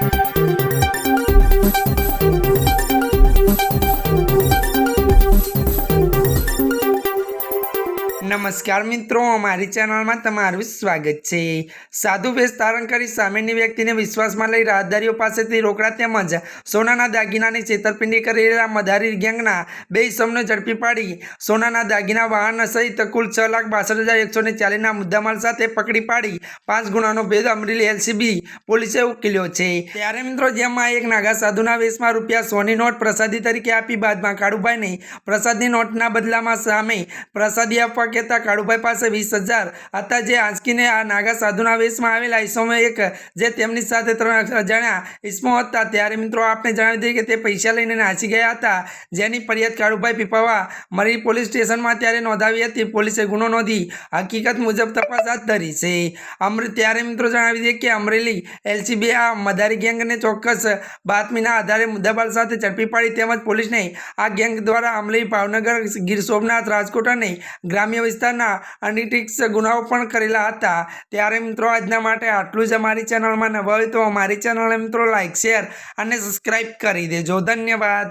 Thank you. નમસ્કાર મિત્રો, અમારી ચેનલમાં તમારું સ્વાગત છે. સાધુ વેશ ધારણ કરી સામેની વ્યક્તિને વિશ્વાસમાં લઈ રાહદારીઓ પાસેથી રોકડા તેમજ સોનાના દાગીનાની છેતરપિંડી કરેલા મધારી ગેંગના બે ઇસમને ઝડપી પાડી. સોનાના દાગીના વાહન સહિત કુલ છ લાખ બાસઠ હજાર એકસો ને ચાલીસના મુદ્દામાલ સાથે પકડી પાડી. પાંચ ગુનાનો ભેદ અમરેલી એલસીબી પોલીસે ઉકેલ્યો છે. ત્યારે મિત્રો, જેમાં એક નાગા સાધુના વેશમાં રૂપિયા સોની નોટ પ્રસાદી તરીકે આપી બાદમાં કાળુભાઈને પ્રસાદની નોટના બદલામાં સામે પ્રસાદી આપવા કહેતા કાળુભાઈ પાસે વીસ હજાર. હતા જે આંચકીને આ નાગા સાધુના વેશમાં આવેલા. ઈસમો એક જે તેમની સાથે ત્રણ અજાણ્યા ઈસમો હતા. ત્યારે મિત્રો આપણે જણાવી દઈએ કે તે પૈસા લઈને નાસી ગયા હતા. જેની ફરિયાદ કાળુભાઈ પીપાવા મરી પોલીસ સ્ટેશનમાં ત્યારે નોંધાવી હતી. પોલીસે ગુનો નોંધી હકીકત મુજબ તપાસ હાથ ધરી છે. અમરે ત્યારે મિત્રો જણાવી દઈએ કે અમરેલી એલસીબી આ મદારી ગેંગને ચોક્કસ બાતમીના આધારે મુદ્દાબાલ સાથે ઝડપી પાડી તેમજ પોલીસને આ ગેંગ દ્વારા અમરેલી ભાવનગર ગીર સોમનાથ રાજકોટ અને ગ્રામ્ય વિસ્તારના અનિટિક્સ ગુનાઓ પણ કરેલા હતા. ત્યારે મિત્રો, આજના માટે આટલું જ અમારી ચેનલમાં નવા હોય તો અમારી ચેનલને મિત્રો લાઇક શેર અને સબસ્ક્રાઈબ કરી દેજો. ધન્યવાદ.